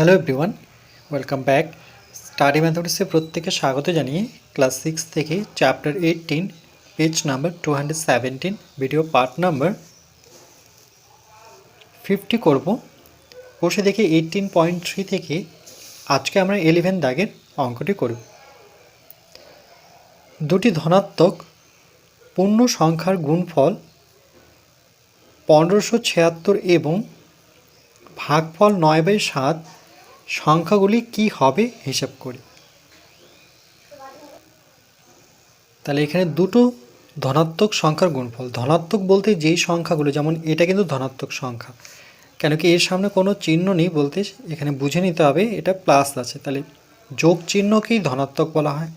Hello everyone welcome back study ম্যাথমেটিক্সে প্রত্যেকে স্বাগত জানিয়ে ক্লাস সিক্স থেকে chapter eighteen page number two hundred seventeen video part number fifty করব। বসে দেখে এইটিন পয়েন্ট থ্রি থেকে আজকে আমরা ইলেভেন দাগের অঙ্কটি করব। দুটি ধনাত্মক পূর্ণ সংখ্যার গুণফল পনেরোশো ছিয়াত্তর এবং ভাগফল নয় বাই সাত সংখ্যাগুলি কি হবে হিসাব করি। তাহলে এখানে দুটো ধনাত্মক সংখ্যার গুণফল। ধনাত্মক বলতে যেই সংখ্যাগুলো, যেমন এটা কিন্তু ধনাত্মক সংখ্যা। কেন কি এর সামনে কোনো চিহ্ন নেই বলতে, এখানে বুঝে নিতে হবে এটা প্লাস আছে। তাহলে যোগ চিহ্নকেই ধনাত্মক বলা হয়।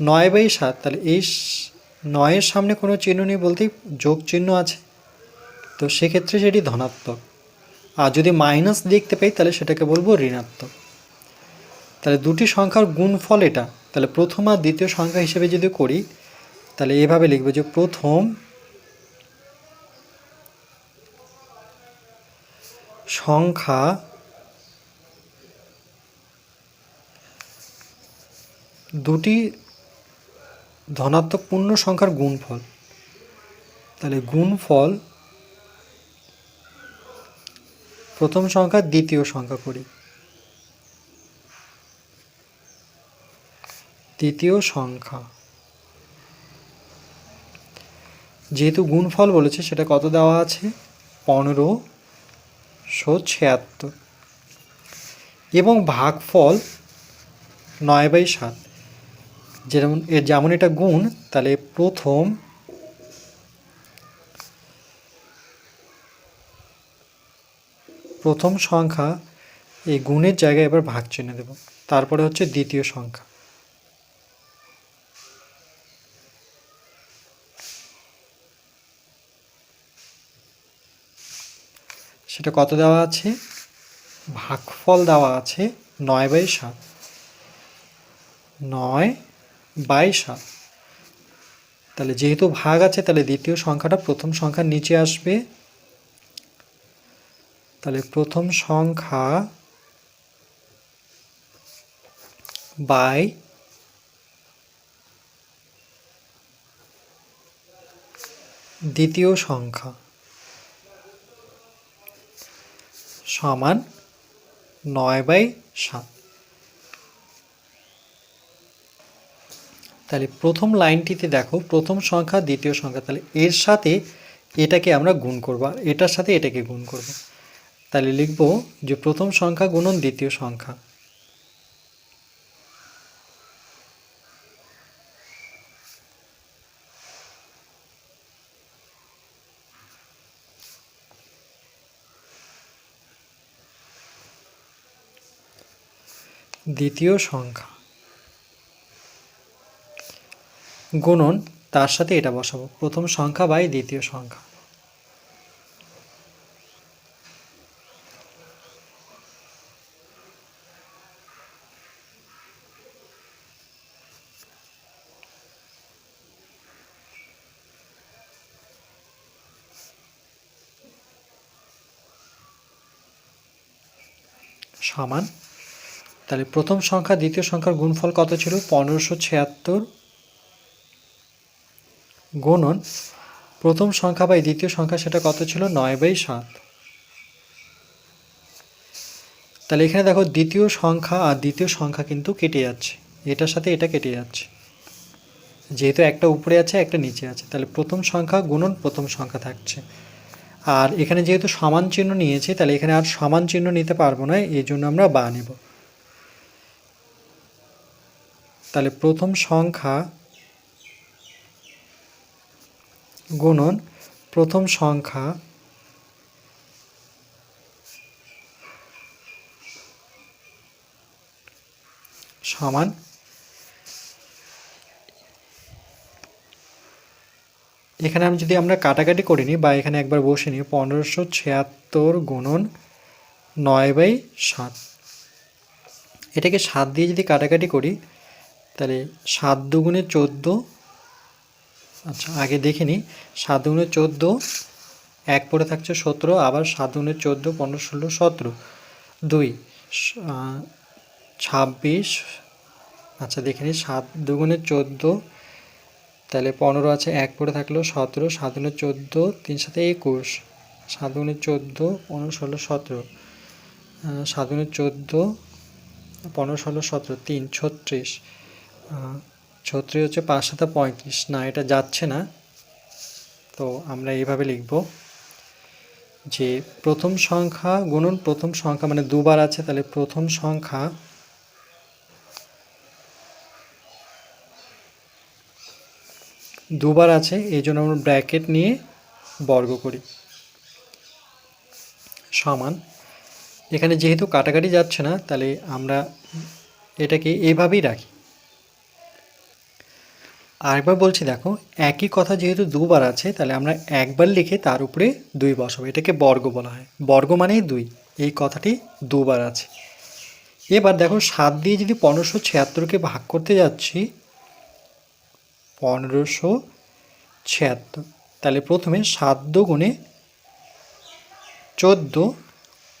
নয় বাই সাত, তাহলে এই নয়ের সামনে কোনো চিহ্ন নেই বলতেই যোগ চিহ্ন আছে। তো সেক্ষেত্রে সেটি ধনাত্মক। আর যদি মাইনাস দেখতে পাই, তাহলে সেটাকে বলব ঋণাত্মক। তাহলে দুটি সংখ্যার গুণফল এটা। তাহলে প্রথম আর দ্বিতীয় সংখ্যা হিসেবে যদি করি, তাহলে এভাবে লিখব যে প্রথম সংখ্যা দুটি ধনাত্মক পূর্ণ সংখ্যার গুণফল। তাহলে গুণফল প্রথম সংখ্যা, দ্বিতীয় সংখ্যা করি। দ্বিতীয় সংখ্যা। যেহেতু গুণফল বলেছে, সেটা কত দেওয়া আছে? পনেরো, শো ছিয়াত্তর। এবং ভাগফল নয় বাই সাত। যেমন যেমন এটা গুণ, তাহলে প্রথম প্রথম সংখ্যা এই গুণের জায়গায় এবার ভাগ চিহ্ন দেব। তারপরে হচ্ছে দ্বিতীয় সংখ্যা। সেটা কত দেওয়া আছে? ভাগফল দেওয়া আছে নয় বাই সাত। নয় বাই সাত। তাহলে যেহেতু ভাগ আছে, তাহলে দ্বিতীয় সংখ্যাটা প্রথম সংখ্যার নিচে আসবে। তাহলে প্রথম সংখ্যা বাই দ্বিতীয় সংখ্যা সমান নয় বাই সাত। তাহলে প্রথম লাইনটিতে দেখো, প্রথম সংখ্যা, দ্বিতীয় সংখ্যা, তাহলে এর সাথে এটাকে আমরা গুণ করব, আর এটার সাথে এটাকে গুণ করব। তাহলে লিখব যে প্রথম সংখ্যা গুণন দ্বিতীয় সংখ্যা। দ্বিতীয় সংখ্যা। গুণন, তার সাথে এটা বসাবো। প্রথম সংখ্যা বাই দ্বিতীয় সংখ্যা। সমান। তাহলে প্রথম সংখ্যা, দ্বিতীয় সংখ্যার গুণফল কত ছিল? পনেরোশো ছিয়াত্তর গুণন। প্রথম সংখ্যা বাই দ্বিতীয় সংখ্যা সেটা কত ছিল? নয় বাই সাত। তাহলে এখানে দেখো, দ্বিতীয় সংখ্যা আর দ্বিতীয় সংখ্যা কিন্তু কেটে যাচ্ছে। এটার সাথে এটা কেটে যাচ্ছে। যেহেতু একটা উপরে আছে, একটা নিচে আছে। তাহলে প্রথম সংখ্যা গুণন, প্রথম সংখ্যা থাকছে। আর এখানে যেহেতু সমান চিহ্ন নিয়েছে, তাহলে এখানে আর সমান চিহ্ন নিতে পারব না, এই জন্য আমরা বা নেব। তাহলে প্রথম সংখ্যা গুণন, প্রথম সংখ্যা সমান এখানে আমি যদি আমরা কাটাকাটি করে নিই বা এখানে একবার বসে নিই, পনেরোশো ছিয়াত্তর গুণন নয় বাই সাত। এটাকে সাত দিয়ে যদি কাটাকাটি করি, তাহলে সাত দুগুণে চোদ্দ আচ্ছা আগে দেখে নিই, সাত দুগুণে চোদ্দ, এক পরে থাকছে সতেরো, আবার সাত দুগুণে চোদ্দ, পনেরো, ষোলো, সতেরো। দুই ছাব্বিশ আচ্ছা দেখে নিই, সাত দুগুণে চোদ্দ তাহলে পনেরো আছে, এক পড়ে থাকল সতেরো, সাত দুগুণে চোদ্দ, তিন সাথে একুশ। সাত দুগুণে চোদ্দ, পনেরো ষোলো, সতেরো। সাত দুগুণে চোদ্দ, পনেরো ষোলো, সতেরো, তিন, ছত্রিশ। ছত্রিশ হচ্ছে পাঁচ সাথে পঁয়ত্রিশ। না, এটা যাচ্ছে না। তো আমরা এইভাবে লিখব যে প্রথম সংখ্যা গুণন প্রথম সংখ্যা মানে দুবার আছে, তাহলে প্রথম সংখ্যা দুবার আছে, এই জন্য আমরা ব্র্যাকেট নিয়ে বর্গ করি। সমান। এখানে যেহেতু কাটাকাটি যাচ্ছে না, তাহলে আমরা এটাকে এভাবেই রাখি। আরেকবার বলছি, দেখো, একই কথা যেহেতু দুবার আছে, তাহলে আমরা একবার লিখে তার উপরে দুই বসাবো। এটাকে বর্গ বলা হয়। বর্গ মানেই দুই। এই কথাটি দুবার আছে। এবার দেখো, সাত দিয়ে যদি পনেরোশো ছিয়াত্তরকে ভাগ করতে যাচ্ছি পনেরোশো ছিয়াত্তর। তাহলে প্রথমে সাত গুণে চোদ্দ,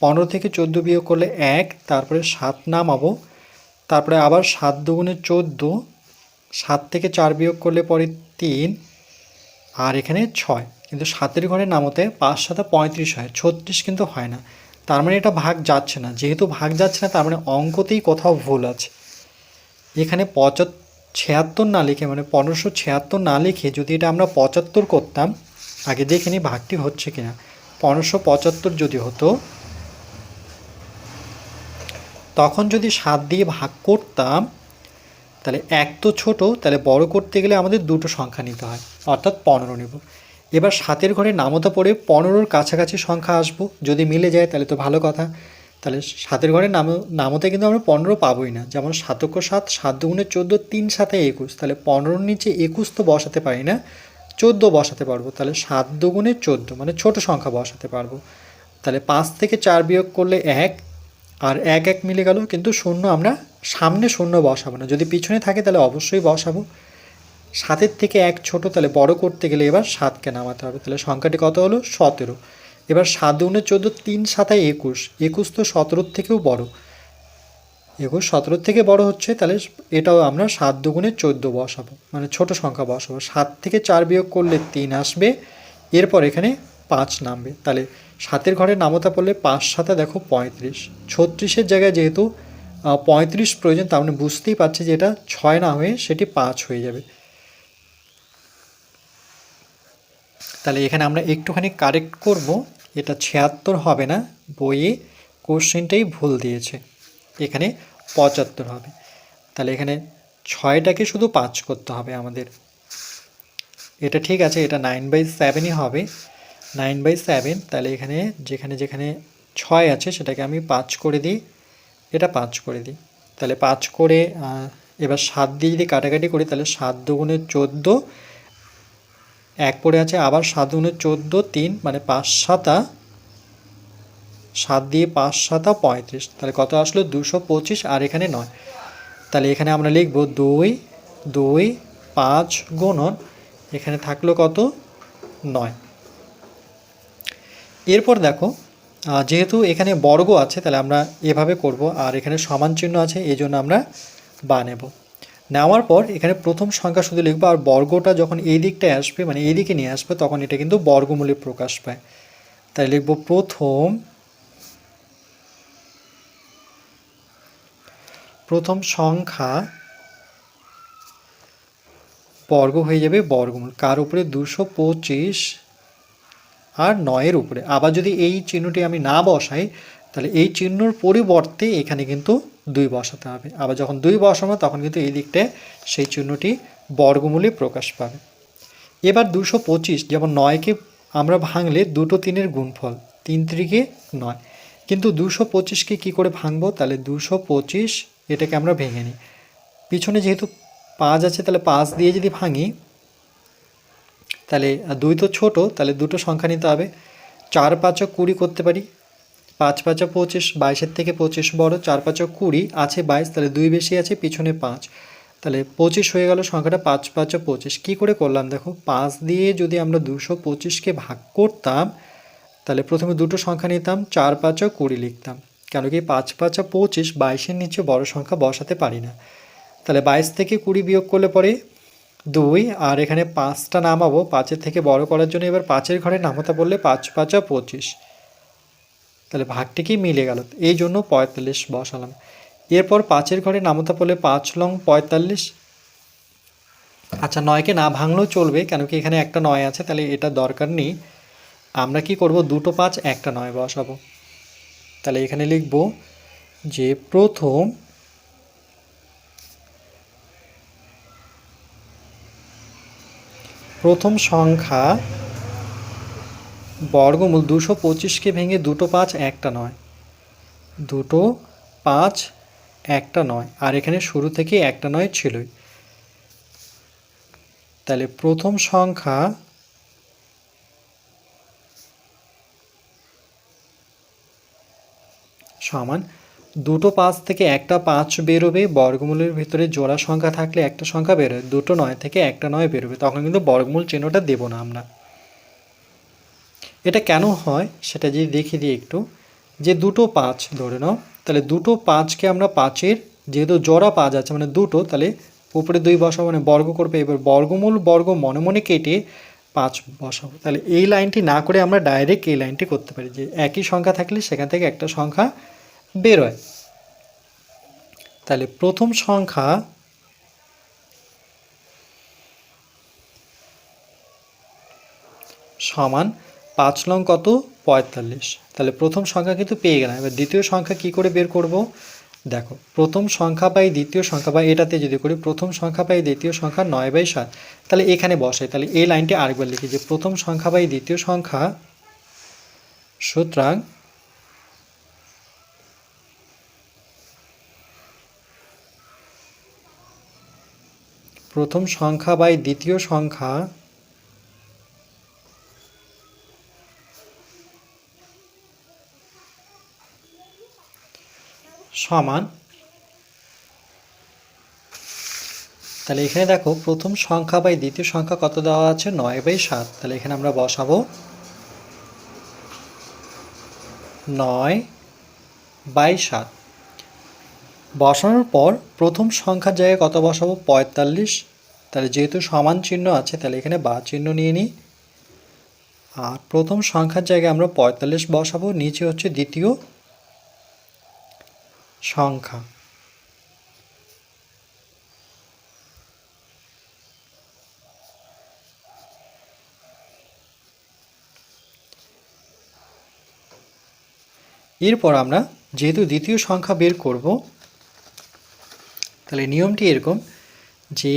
পনেরো থেকে চোদ্দ বিয়োগ করলে এক, তারপরে সাত নামাবো। তারপরে আবার সাত দুগুণে চোদ্দ, সাত থেকে চার বিয়োগ করলে পরে তিন, আর এখানে ছয়। কিন্তু সাতের ঘরে নামতে পাঁচ সাথে পঁয়ত্রিশ হয়, ছত্রিশ কিন্তু হয় না। তার মানে এটা ভাগ যাচ্ছে না। যেহেতু ভাগ যাচ্ছে না, তার মানে অঙ্কতেই কোথাও ভুল আছে। এখানে পঁচাত্তর ছিয়াত্তর না লিখে মানে পনেরোশো ছিয়াত্তর না লিখে যদি এটা আমরা পঁচাত্তর করতাম, আগে দেখে নিই ভাগটি হচ্ছে কিনা। পনেরোশো পঁচাত্তর যদি হতো, তখন যদি সাত দিয়ে ভাগ করতাম, তাহলে এক তো ছোট, তাহলে বড় করতে গেলে আমাদের দুটো সংখ্যা নিতে হয়, অর্থাৎ পনেরো নেব। এবার সাতের ঘরে নামতা পড়ে পনেরোর কাছাকাছি সংখ্যা আসব, যদি মিলে যায় তাহলে তো ভালো কথা। তাহলে সাতের ঘরে নাম, নামতে কিন্তু আমরা পনেরো পাবোই না। যেমন সাতক্য সাত সাত দুগুণে চোদ্দ, তিন সাথে একুশ। তাহলে পনেরোর নিচে একুশ তো বসাতে পারি না, চোদ্দ বসাতে পারব। তাহলে সাত দুগুণে চোদ্দ মানে ছোট সংখ্যা বসাতে পারব। তাহলে পাঁচ থেকে চার বিয়োগ করলে এক, আর এক এক মিলে গেল কিন্তু শূন্য আমরা সামনে শূন্য বসাবো না। যদি পিছনে থাকে তাহলে অবশ্যই বসাবো। সাতের থেকে এক ছোট, তাহলে বড় করতে গেলে এবার সাতকে নামাতে হবে। তাহলে সংখ্যাটি কত হলো? সতেরো। এবার সাত দুগুণে চোদ্দ, তিন সাতায় একুশ। একুশ তো সতেরোর থেকেও বড়। একুশ সতেরোর থেকে বড় হচ্ছে, তাহলে এটাও আমরা সাত দুগুণে চোদ্দ বসাবো। মানে ছোট সংখ্যা বসাবো। সাত থেকে চার বিয়োগ করলে তিন আসবে। এরপর এখানে পাঁচ নামবে। তাহলে সাতের ঘরে নামতা পড়লে পাঁচ সাথে দেখো পঁয়ত্রিশ। ছত্রিশের জায়গায় যেহেতু পঁয়ত্রিশ প্রয়োজন, তার মানে বুঝতেই পারছি যে এটা ছয় না হয়ে সেটি পাঁচ হয়ে যাবে। তাহলে এখানে আমরা একটুখানি কারেক্ট করব। এটা ছিয়াত্তর হবে না, বইয়ে কোশ্চেনটাই ভুল দিয়েছে। এখানে পঁচাত্তর হবে। তাহলে এখানে ছয়টাকে শুধু পাঁচ করতে হবে আমাদের। এটা ঠিক আছে, এটা নাইন বাই সেভেনই হবে। নাইন বাই সেভেন তাহলে এখানে যেখানে যেখানে ছয় আছে সেটাকে আমি পাঁচ করে দিই। এটা পাঁচ করে দিই। তাহলে পাঁচ করে এবার সাত দিয়ে যদি কাটাকাটি করি, তাহলে সাত দুগুণে চোদ্দ এক পড়ে আছে, আবার সাত দুগুণে চোদ্দ, তিন মানে পাঁচ সাতা, সাত দিয়ে পাঁচ সাতা পঁয়ত্রিশ। তাহলে কত আসলো? দুশো পঁচিশ, আর এখানে নয়। তাহলে এখানে আমরা লিখব দুই দুই, পাঁচ গুণন, এখানে থাকল কত? নয়। এরপর দেখো যেহেতু এখানে বর্গ আছে, তাহলে আমরা এভাবে করব, আর এখানে সমান চিহ্ন আছে, এই জন্য আমরা বা নেব। নেওয়ার পর এখানে প্রথম সংখ্যা শুধু লিখব আর বর্গটা যখন এই দিকটায় আসবে মানে এই দিকে নিয়ে আসবে, তখন এটা কিন্তু বর্গমূলে প্রকাশ পায়। তাই লিখব প্রথম প্রথম সংখ্যা বর্গ হয়ে যাবে বর্গমূল, কার উপরে? দুশো পঁচিশ আর নয়ের উপরে। আবার যদি এই চিহ্নটি আমি না বসাই, তাহলে এই চিহ্নর পরিবর্তে এখানে কিন্তু দুই বসাতে হবে। আবার যখন দুই বসাবো, তখন কিন্তু এই দিকটায় সেই চিহ্নটি বর্গমূলে প্রকাশ পাবে। এবার দুশো পঁচিশ, যেমন নয়কে আমরা ভাঙলে দুটো তিনের গুণফল, তিন ত্রিকে নয়। কিন্তু দুশো পঁচিশকে কী করে ভাঙবো? তাহলে দুশো পঁচিশ এটাকে আমরা ভেঙে নিই। পিছনে যেহেতু পাঁচ আছে, তাহলে পাঁচ দিয়ে যদি ভাঙি, তাহলে দুই তো ছোট, তাহলে দুটো সংখ্যা নিতে হবে। চার পাঁচক কুড়ি করতে পারি পাঁচ পাঁচক পঁচিশ, বাইশের থেকে পঁচিশ বড়, চার পাঁচক কুড়ি, আছে বাইশ, তাহলে দুই বেশি আছে, পিছনে পাঁচ। তাহলে পঁচিশ হয়ে গেল সংখ্যাটা পাঁচ পাঁচক পঁচিশ। কী করে করলাম দেখো, পাঁচ দিয়ে যদি আমরা দুশো পঁচিশকে ভাগ করতাম, তাহলে প্রথমে দুটো সংখ্যা নিতাম, চার পাঁচক কুড়ি লিখতাম। কেন কি পাঁচ পাঁচা পঁচিশ বাইশের নিচে বড় সংখ্যা বসাতে পারি না। তাহলে বাইশ থেকে কুড়ি বিয়োগ করলে পরে দুই, আর এখানে পাঁচটা নামাবো, পাঁচের থেকে বড় করার জন্য এবার পাঁচের ঘরে নামাতে বললে পাঁচ পাঁচা পঁচিশ। তাহলে ভাগটি কি মিলে গেল। এই জন্য পঁয়তাল্লিশ বসালাম। এরপর পাঁচের ঘরে নামতা পড়লে পাঁচ লং পঁয়তাল্লিশ। আচ্ছা নয়কে না ভাঙলেও চলবে, কেন কি এখানে একটা নয় আছে, তাহলে এটা দরকার নেই। আমরা কি করব? দুটো পাঁচ, একটা নয় বসাবো। তাহলে এখানে লিখব যে প্রথম প্রথম সংখ্যা বর্গমূল দুশো পঁচিশকে ভেঙে দুটো পাঁচ একটা নয়। দুটো পাঁচ একটা নয়। আর এখানে শুরু থেকে একটা নয় ছিলই। তাহলে প্রথম সংখ্যা সমান দুটো পাঁচ থেকে একটা পাঁচ বেরোবে, বর্গমূলের ভিতরে জোড়া সংখ্যা থাকলে একটা সংখ্যা বেরোবে দুটো নয় থেকে একটা নয় বেরোবে। তখন কিন্তু বর্গমূল চিহ্নটা দেবো না আমরা। এটা কেন হয় সেটা যদি দেখে দিই একটু, যে দুটো পাঁচ ধরে নাও, তাহলে দুটো পাঁচকে আমরা পাঁচের, যেহেতু জোড়া পাঁচ আছে মানে দুটো, তাহলে উপরে দুই বসাবো মানে বর্গ করবে, এবার বর্গমূল বর্গ মনে মনে কেটে পাঁচ বসাবো। তাহলে এই লাইনটি না করে আমরা ডাইরেক্ট এই লাইনটি করতে পারি, যে একই সংখ্যা থাকলে সেখান থেকে একটা সংখ্যা বেরোয়। তাহলে প্রথম সংখ্যা সমান পাঁচ লং কত? পঁয়তাল্লিশ। তাহলে প্রথম সংখ্যা কিন্তু পেয়ে গেলাম। এবার দ্বিতীয় সংখ্যা কি করে বের করব? দেখো, প্রথম সংখ্যা বাই দ্বিতীয় সংখ্যা, বা এটাতে যদি করি প্রথম সংখ্যা বাই দ্বিতীয় সংখ্যা নয় বাই সাত, তাহলে এখানে বসাই তাহলে এই লাইনটি আরেকবার লিখি যে প্রথম সংখ্যা বাই দ্বিতীয় সংখ্যা, সুতরাং প্রথম সংখ্যা বাই দ্বিতীয় সংখ্যা সমান। তাহলে এখানে দেখো, প্রথম সংখ্যা বাই দ্বিতীয় সংখ্যা কত দেওয়া আছে? নয় বাই সাত। তাহলে এখানে আমরা বসাবো। নয় বাই সাত। বসানোর পর প্রথম সংখ্যার জায়গায় কত বসাবো? পঁয়তাল্লিশ। তাহলে যেহেতু সমান চিহ্ন আছে, তাহলে এখানে বা চিহ্ন নিয়ে নিই আর প্রথম সংখ্যার জায়গায় আমরা পঁয়তাল্লিশ বসাবো, নিচে হচ্ছে দ্বিতীয়। সংখ্যা এরপর আমরা যেহেতু দ্বিতীয় সংখ্যা বের করব, তাহলে নিয়মটি এরকম যে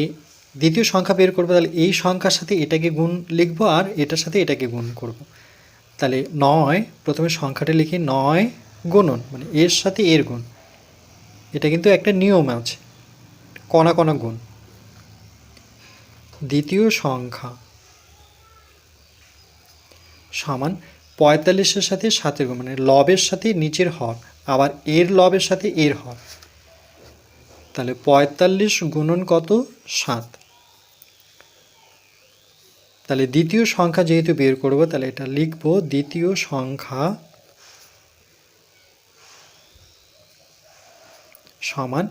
দ্বিতীয় সংখ্যা বের করব, তাহলে এই সংখ্যার সাথে এটাকে গুণ লিখব আর এটার সাথে এটাকে গুণ করব। তাহলে নয়, প্রথমে সংখ্যাটা লিখি নয় গুণন মানে এর সাথে এর গুণ এটা কিন্তু একটা নিয়ম আছে। কণা কণা গুণ। দ্বিতীয় সংখ্যা। সমান পঁয়তাল্লিশের সাথে সাতের গুণ মানে লবের সাথে নিচের হর, আবার এর লবের সাথে এর হর। তাহলে পঁয়তাল্লিশ গুণন কত? সাত। তাহলে দ্বিতীয় সংখ্যা যেহেতু বের করব, তাহলে এটা লিখব দ্বিতীয় সংখ্যা সমান।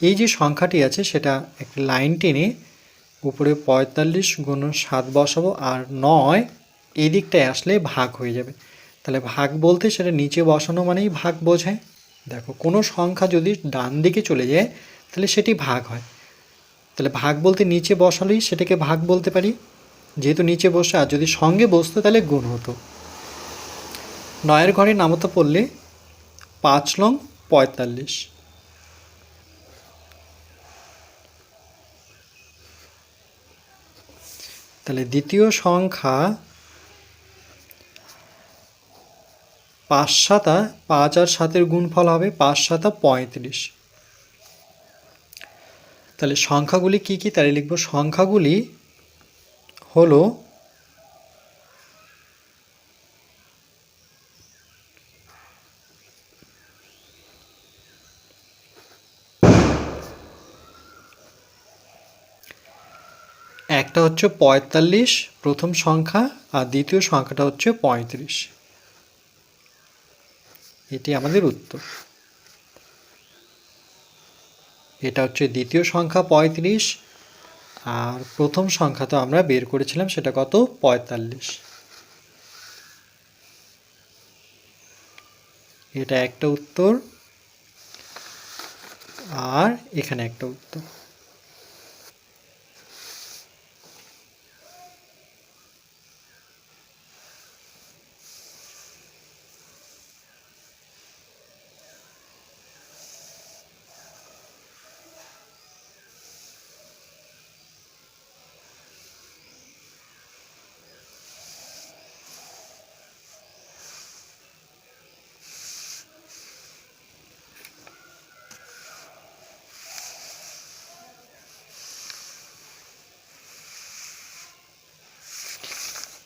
এই যে সংখ্যাটি আছে, সেটা একটা লাইন টেনে উপরে পঁয়তাল্লিশ গুণ সাত বসাবো আর নয় এই দিকটায় আসলে ভাগ হয়ে যাবে। তাহলে ভাগ বলতে সেটা নিচে বসানো মানেই ভাগ বোঝায়। দেখো, কোনো সংখ্যা যদি ডান দিকে চলে যায়, তাহলে সেটি ভাগ হয়। তাহলে ভাগ বলতে নিচে বসালেই সেটাকে ভাগ বলতে পারি। যেহেতু নিচে বসে, আর যদি সঙ্গে বসতো, তাহলে গুণ হতো। নয়ের ঘরে নামতো পড়লে পাঁচ লং পঁয়তাল্লিশ। তাহলে দ্বিতীয় সংখ্যা পাঁচ সাতা, পাঁচ আর সাতের গুণফল হবে পাঁচ সাতা পঁয়ত্রিশ। তাহলে সংখ্যাগুলি কি কি? তাহলে লিখব, সংখ্যাগুলি হলো একটা হচ্ছে পঁয়তাল্লিশ প্রথম সংখ্যা, আর দ্বিতীয় সংখ্যাটা হচ্ছে পঁয়ত্রিশ। এটি আমাদের উত্তর। এটা হচ্ছে দ্বিতীয় সংখ্যা পঁয়ত্রিশ, আর প্রথম সংখ্যা তো আমরা বের করেছিলাম, সেটা কত? পঁয়তাল্লিশ। এটা একটা উত্তর, আর এখানে একটা উত্তর।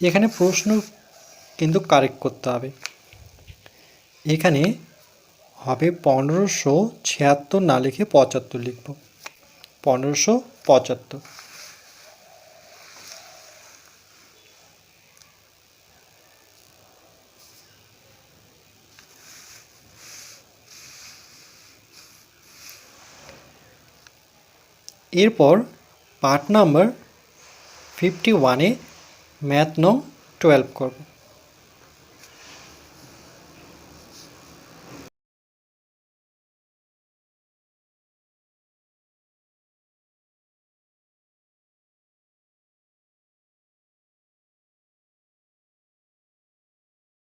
এখানে প্রশ্ন কিন্তু কারেক্ট করতে হবে। এখানে হবে পনেরোশো ছিয়াত্তর না লিখে পঁচাত্তর লিখব। পনেরোশো পঁচাত্তর। এরপর পার্ট নাম্বার ফিফটি ওয়ানে ম্যাথ নং টুয়েলভ করব।